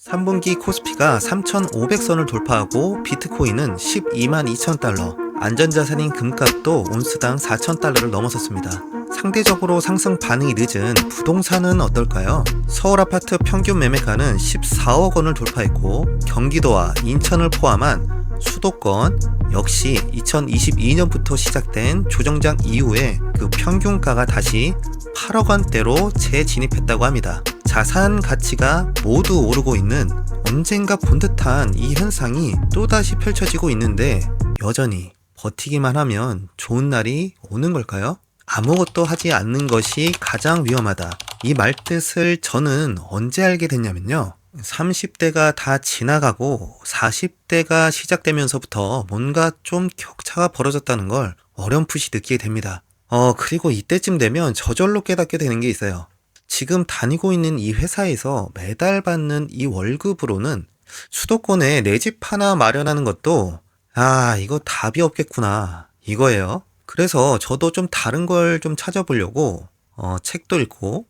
3분기 코스피가 3,500선을 돌파하고 비트코인은 12만 2천 달러, 안전자산인 금값도 온스당 4천 달러를 넘어섰습니다. 상대적으로 상승 반응이 늦은 부동산은 어떨까요? 서울 아파트 평균 매매가는 14억 원을 돌파했고 경기도와 인천을 포함한 수도권 역시 2022년부터 시작된 조정장 이후에 그 평균가가 다시 8억 원대로 재진입했다고 합니다. 자산 가치가 모두 오르고 있는 언젠가 본 듯한 이 현상이 또다시 펼쳐지고 있는데 여전히 버티기만 하면 좋은 날이 오는 걸까요? 아무것도 하지 않는 것이 가장 위험하다. 이 말뜻을 저는 언제 알게 됐냐면요. 30대가 다 지나가고 40대가 시작되면서부터 뭔가 좀 격차가 벌어졌다는 걸 어렴풋이 느끼게 됩니다. 어, 그리고 이때쯤 되면 저절로 깨닫게 되는 게 있어요. 지금 다니고 있는 이 회사에서 매달 받는 이 월급으로는 수도권에 내 집 하나 마련하는 것도 아, 이거 답이 없겠구나. 이거예요. 그래서 저도 좀 다른 걸 좀 찾아보려고 어, 책도 읽고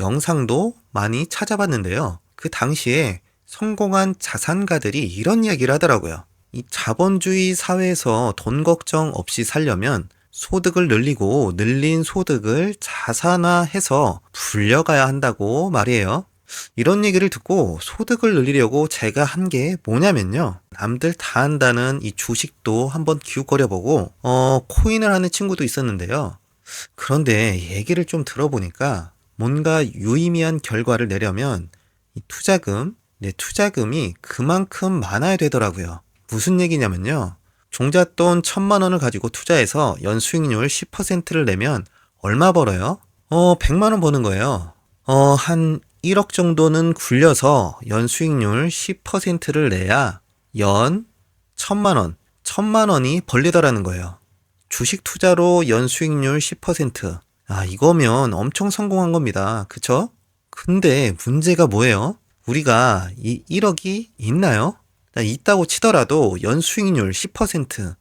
영상도 많이 찾아봤는데요. 그 당시에 성공한 자산가들이 이런 이야기를 하더라고요. 이 자본주의 사회에서 돈 걱정 없이 살려면 소득을 늘리고 늘린 소득을 자산화해서 불려가야 한다고 말이에요. 이런 얘기를 듣고 소득을 늘리려고 제가 한 게 뭐냐면요. 남들 다 한다는 이 주식도 한번 기웃거려 보고, 어, 코인을 하는 친구도 있었는데요. 그런데 얘기를 좀 들어보니까 뭔가 유의미한 결과를 내려면 이 투자금, 내 투자금이 그만큼 많아야 되더라고요. 무슨 얘기냐면요. 종잣돈 천만 원을 가지고 투자해서 연 수익률 10%를 내면 얼마 벌어요? 어, 100만 원 버는 거예요. 어, 한 1억 정도는 굴려서 연 수익률 10%를 내야 연 1000만 원, 1000만 원이 벌리더라는 거예요. 주식 투자로 연 수익률 10%. 아, 이거면 엄청 성공한 겁니다. 그쵸? 근데 문제가 뭐예요? 우리가 이 1억이 있나요? 있다고 치더라도 연수익률 10%.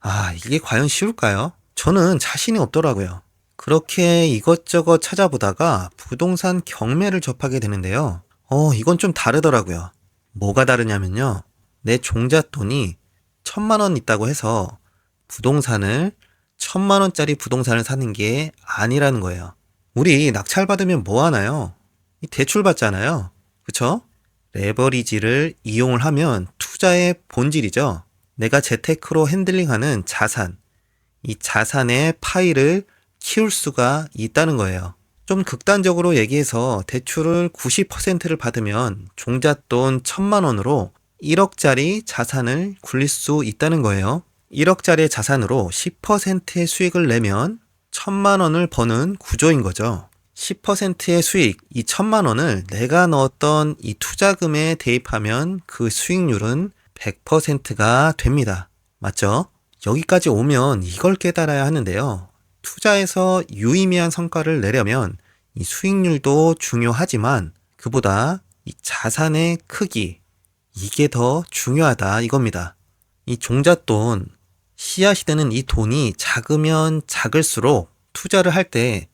아, 이게 과연 쉬울까요? 저는 자신이 없더라고요. 그렇게 이것저것 찾아보다가 부동산 경매를 접하게 되는데요. 어, 이건 좀 다르더라고요. 뭐가 다르냐면요. 내 종잣돈이 천만 원 있다고 해서 부동산을 천만 원짜리 부동산을 사는 게 아니라는 거예요. 우리 낙찰 받으면 뭐 하나요? 이 대출 받잖아요. 그쵸? 레버리지를 이용을 하면 투자의 본질이죠. 내가 재테크로 핸들링하는 자산. 이 자산의 파일을 키울 수가 있다는 거예요. 좀 극단적으로 얘기해서 대출을 90%를 받으면 종잣돈 1000만 원으로 1억짜리 자산을 굴릴 수 있다는 거예요. 1억짜리 자산으로 10%의 수익을 내면 1000만 원을 버는 구조인 거죠. 10%의 수익, 이 1000만 원을 내가 넣었던 이 투자금에 대입하면 그 수익률은 100%가 됩니다. 맞죠? 여기까지 오면 이걸 깨달아야 하는데요. 투자에서 유의미한 성과를 내려면 이 수익률도 중요하지만 그보다 이 자산의 크기, 이게 더 중요하다 이겁니다. 이 종잣돈, 씨앗이 되는 이 돈이 작으면 작을수록 투자를 할때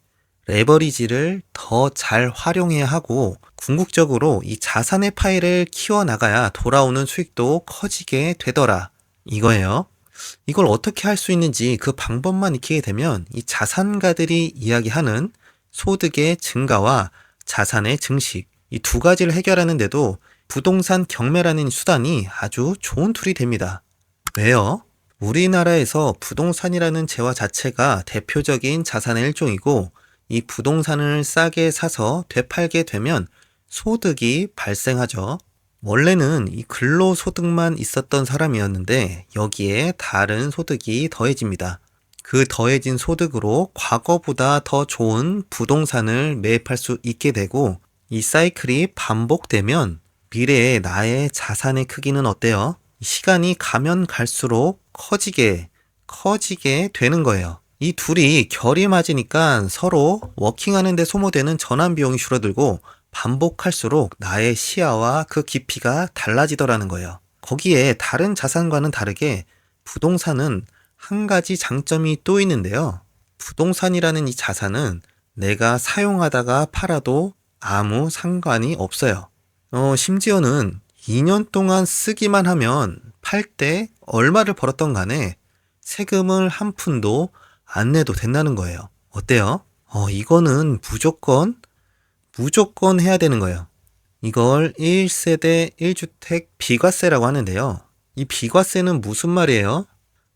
레버리지를 더 잘 활용해야 하고 궁극적으로 이 자산의 파일을 키워나가야 돌아오는 수익도 커지게 되더라. 이거예요. 이걸 어떻게 할 수 있는지 그 방법만 익히게 되면 이 자산가들이 이야기하는 소득의 증가와 자산의 증식, 이 두 가지를 해결하는데도 부동산 경매라는 수단이 아주 좋은 툴이 됩니다. 왜요? 우리나라에서 부동산이라는 재화 자체가 대표적인 자산의 일종이고 이 부동산을 싸게 사서 되팔게 되면 소득이 발생하죠. 원래는 이 근로소득만 있었던 사람이었는데 여기에 다른 소득이 더해집니다. 그 더해진 소득으로 과거보다 더 좋은 부동산을 매입할 수 있게 되고 이 사이클이 반복되면 미래의 나의 자산의 크기는 어때요? 시간이 가면 갈수록 커지게, 커지게 되는 거예요. 이 둘이 결이 맞으니까 서로 워킹하는데 소모되는 전환 비용이 줄어들고 반복할수록 나의 시야와 그 깊이가 달라지더라는 거예요. 거기에 다른 자산과는 다르게 부동산은 한 가지 장점이 또 있는데요. 부동산이라는 이 자산은 내가 사용하다가 팔아도 아무 상관이 없어요. 어, 심지어는 2년 동안 쓰기만 하면 팔 때 얼마를 벌었던 간에 세금을 한 푼도 안 내도 된다는 거예요. 어때요? 어, 이거는 무조건, 무조건 해야 되는 거예요. 이걸 1세대 1주택 비과세라고 하는데요. 이 비과세는 무슨 말이에요?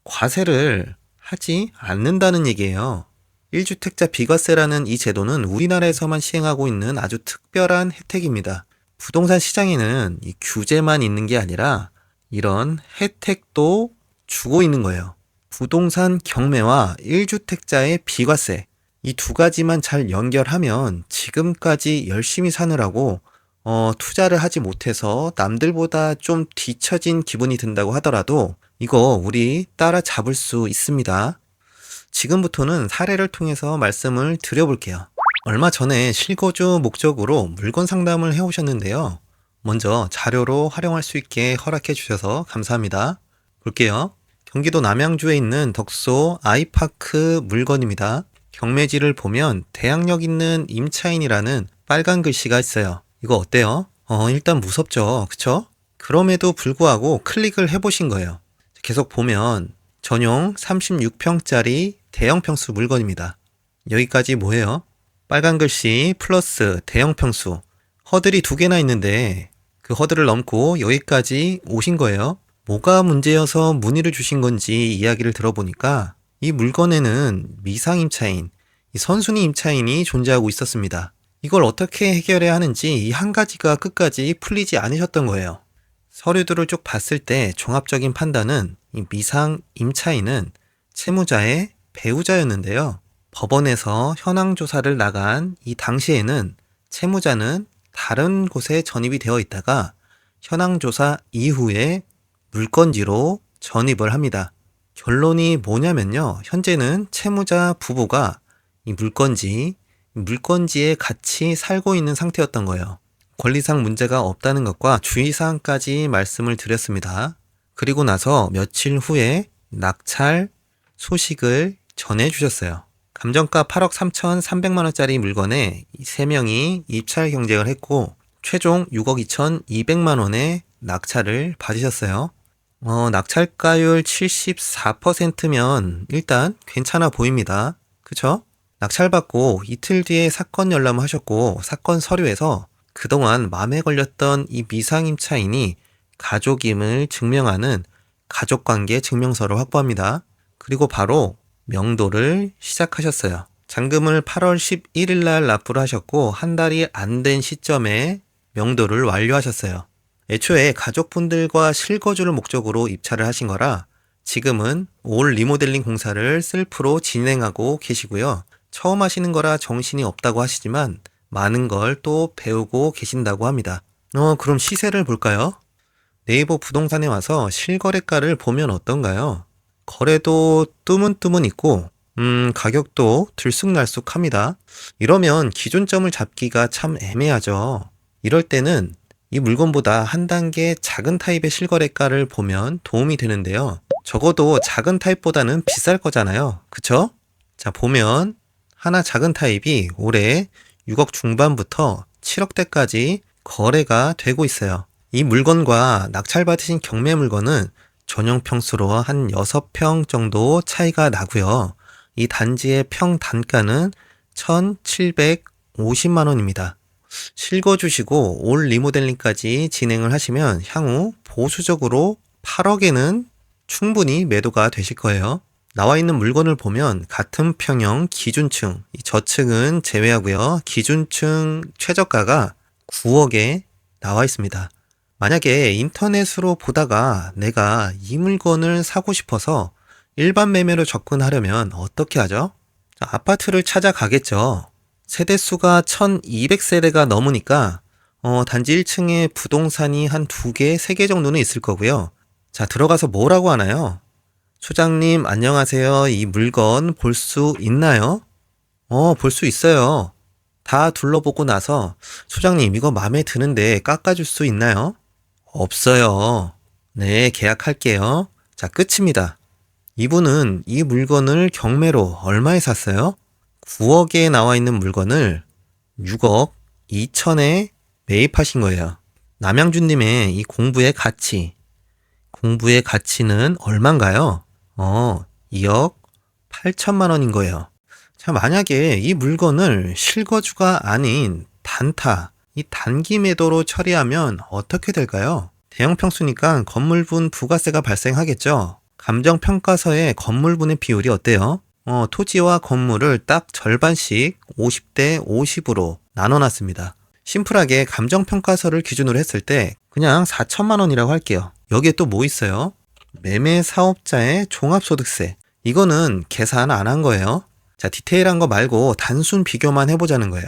과세를 하지 않는다는 얘기예요. 1주택자 비과세라는 이 제도는 우리나라에서만 시행하고 있는 아주 특별한 혜택입니다. 부동산 시장에는 이 규제만 있는 게 아니라 이런 혜택도 주고 있는 거예요. 부동산 경매와 1주택자의 비과세. 이 두 가지만 잘 연결하면 지금까지 열심히 사느라고 어, 투자를 하지 못해서 남들보다 좀 뒤처진 기분이 든다고 하더라도 이거 우리 따라잡을 수 있습니다. 지금부터는 사례를 통해서 말씀을 드려볼게요. 얼마 전에 실거주 목적으로 물건 상담을 해오셨는데요. 먼저 자료로 활용할 수 있게 허락해 주셔서 감사합니다. 볼게요. 경기도 남양주에 있는 덕소 아이파크 물건입니다. 경매지를 보면 대항력 있는 임차인이라는 빨간 글씨가 있어요. 이거 어때요? 어, 일단 무섭죠. 그쵸? 그럼에도 불구하고 클릭을 해보신 거예요. 계속 보면 전용 36평짜리 대형 평수 물건입니다. 여기까지 뭐예요? 빨간 글씨 플러스 대형 평수 허들이 두 개나 있는데 그 허들을 넘고 여기까지 오신 거예요. 뭐가 문제여서 문의를 주신 건지 이야기를 들어보니까 이 물건에는 미상 임차인, 이 선순위 임차인이 존재하고 있었습니다. 이걸 어떻게 해결해야 하는지 이 한 가지가 끝까지 풀리지 않으셨던 거예요. 서류들을 쭉 봤을 때 종합적인 판단은 이 미상 임차인은 채무자의 배우자였는데요. 법원에서 현황 조사를 나간 이 당시에는 채무자는 다른 곳에 전입이 되어 있다가 현황 조사 이후에 물건지로 전입을 합니다. 결론이 뭐냐면요. 현재는 채무자 부부가 이 물건지, 물건지에 같이 살고 있는 상태였던 거예요. 권리상 문제가 없다는 것과 주의사항까지 말씀을 드렸습니다. 그리고 나서 며칠 후에 낙찰 소식을 전해주셨어요. 감정가 8억 3,300만원짜리 물건에 3명이 입찰 경쟁을 했고, 최종 6억 2,200만원의 낙찰을 받으셨어요. 어, 낙찰가율 74%면 일단 괜찮아 보입니다. 그쵸? 낙찰받고 이틀 뒤에 사건 열람을 하셨고, 사건 서류에서 그동안 맘에 걸렸던 이 미상임차인이 가족임을 증명하는 가족관계 증명서를 확보합니다. 그리고 바로 명도를 시작하셨어요. 잔금을 8월 11일 날 납부를 하셨고 한 달이 안 된 시점에 명도를 완료하셨어요. 애초에 가족분들과 실거주를 목적으로 입찰을 하신 거라 지금은 올 리모델링 공사를 셀프로 진행하고 계시고요. 처음 하시는 거라 정신이 없다고 하시지만 많은 걸 또 배우고 계신다고 합니다. 어, 그럼 시세를 볼까요? 네이버 부동산에 와서 실거래가를 보면 어떤가요? 거래도 뜨문뜨문 있고, 음, 가격도 들쑥날쑥합니다. 이러면 기준점을 잡기가 참 애매하죠. 이럴 때는 이 물건보다 한 단계 작은 타입의 실거래가를 보면 도움이 되는데요. 적어도 작은 타입보다는 비쌀 거잖아요. 그쵸? 자, 보면 하나 작은 타입이 올해 6억 중반부터 7억대까지 거래가 되고 있어요. 이 물건과 낙찰받으신 경매 물건은 전용 평수로 한 6평 정도 차이가 나고요. 이 단지의 평 단가는 1,750만 원입니다. 실거주시고 올 리모델링까지 진행을 하시면 향후 보수적으로 8억에는 충분히 매도가 되실 거예요. 나와 있는 물건을 보면 같은 평형 기준층, 이 저층은 제외하고요. 기준층 최저가가 9억에 나와 있습니다. 만약에 인터넷으로 보다가 내가 이 물건을 사고 싶어서 일반 매매로 접근하려면 어떻게 하죠? 자, 아파트를 찾아가겠죠. 세대수가 1200세대가 넘으니까 어, 단지 1층에 부동산이 한 두 개, 세 개 정도는 있을 거고요. 자, 들어가서 뭐라고 하나요? 소장님, 안녕하세요. 이 물건 볼 수 있나요? 어, 볼 수 있어요. 다 둘러보고 나서, 소장님, 이거 마음에 드는데 깎아줄 수 있나요? 없어요. 네, 계약할게요. 자, 끝입니다. 이분은 이 물건을 경매로 얼마에 샀어요? 9억에 나와 있는 물건을 6억 2천에 매입하신 거예요. 남양준님의 이 공부의 가치. 공부의 가치는 얼만가요? 어, 2억 8천만 원인 거예요. 자, 만약에 이 물건을 실거주가 아닌 단타, 이 단기 매도로 처리하면 어떻게 될까요? 대형 평수니까 건물분 부가세가 발생하겠죠? 감정평가서의 건물분의 비율이 어때요? 어, 토지와 건물을 딱 절반씩 50대 50으로 나눠놨습니다. 심플하게 감정평가서를 기준으로 했을 때 그냥 4천만 원이라고 할게요. 여기에 또 뭐 있어요? 매매 사업자의 종합소득세. 이거는 계산 안 한 거예요. 자, 디테일한 거 말고 단순 비교만 해보자는 거예요.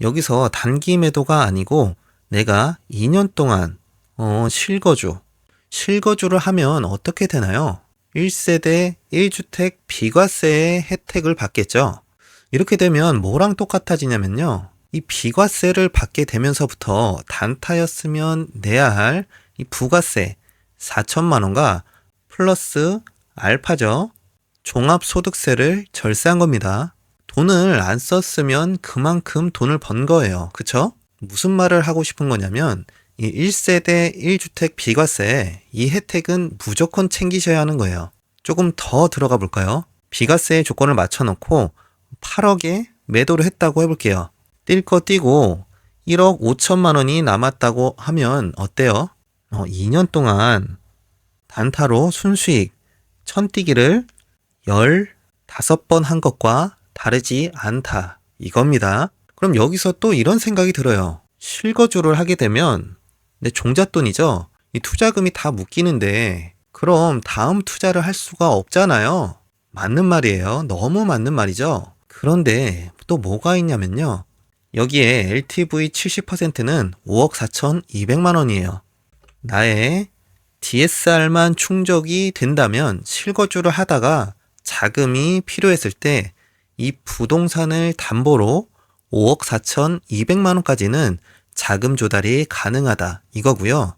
여기서 단기 매도가 아니고 내가 2년 동안 어, 실거주. 실거주를 하면 어떻게 되나요? 1세대 1주택 비과세의 혜택을 받겠죠. 이렇게 되면 뭐랑 똑같아지냐면요. 이 비과세를 받게 되면서부터 단타였으면 내야 할 이 부가세 4천만 원과 플러스 알파죠. 종합소득세를 절세한 겁니다. 돈을 안 썼으면 그만큼 돈을 번 거예요. 그쵸? 무슨 말을 하고 싶은 거냐면 이 1세대 1주택 비과세 이 혜택은 무조건 챙기셔야 하는 거예요. 조금 더 들어가 볼까요? 비과세의 조건을 맞춰놓고 8억에 매도를 했다고 해볼게요. 뛸 거 뛰고 1억 5천만 원이 남았다고 하면 어때요? 어, 2년 동안 단타로 순수익 천뛰기를 15번 한 것과 다르지 않다. 이겁니다. 그럼 여기서 또 이런 생각이 들어요. 실거주를 하게 되면 내 종잣돈이죠. 이 투자금이 다 묶이는데 그럼 다음 투자를 할 수가 없잖아요. 맞는 말이에요. 너무 맞는 말이죠. 그런데 또 뭐가 있냐면요. 여기에 LTV 70%는 5억 4,200만 원이에요. 나의 DSR만 충족이 된다면 실거주를 하다가 자금이 필요했을 때 이 부동산을 담보로 5억 4,200만 원까지는 자금 조달이 가능하다 이거고요.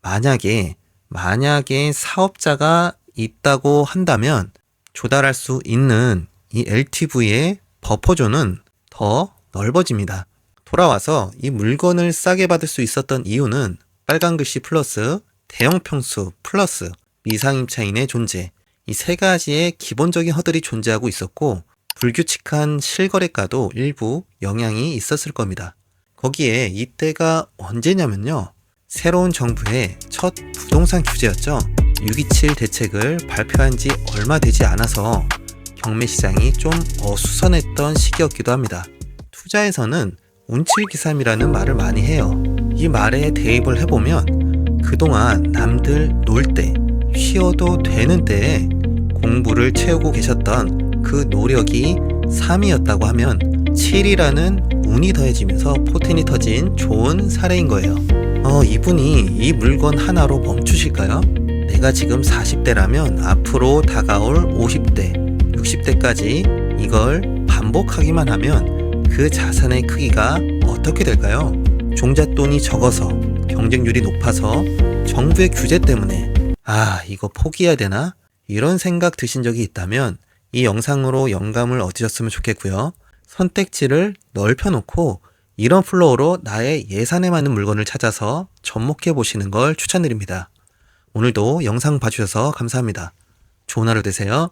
만약에 만약에 사업자가 있다고 한다면 조달할 수 있는 이 LTV의 버퍼존은 더 넓어집니다. 돌아와서 이 물건을 싸게 받을 수 있었던 이유는 빨간 글씨 플러스 대형 평수 플러스 미상임차인의 존재 이 세 가지의 기본적인 허들이 존재하고 있었고 불규칙한 실거래가도 일부 영향이 있었을 겁니다. 거기에 이때가 언제냐면요. 새로운 정부의 첫 부동산 규제였죠. 627 대책을 발표한 지 얼마 되지 않아서 경매 시장이 좀 어수선했던 시기였기도 합니다. 투자에서는 운칠기삼이라는 말을 많이 해요. 이 말에 대입을 해보면 그동안 남들 놀 때, 쉬어도 되는 때에 공부를 채우고 계셨던 그 노력이 3이었다고 하면 7이라는 운이 더해지면서 포텐이 터진 좋은 사례인 거예요. 어, 이분이 이 물건 하나로 멈추실까요? 내가 지금 40대라면 앞으로 다가올 50대, 60대까지 이걸 반복하기만 하면 그 자산의 크기가 어떻게 될까요? 종잣돈이 적어서 경쟁률이 높아서 정부의 규제 때문에 아, 이거 포기해야 되나? 이런 생각 드신 적이 있다면 이 영상으로 영감을 얻으셨으면 좋겠고요. 선택지를 넓혀놓고 이런 플로우로 나의 예산에 맞는 물건을 찾아서 접목해 보시는 걸 추천드립니다. 오늘도 영상 봐주셔서 감사합니다. 좋은 하루 되세요.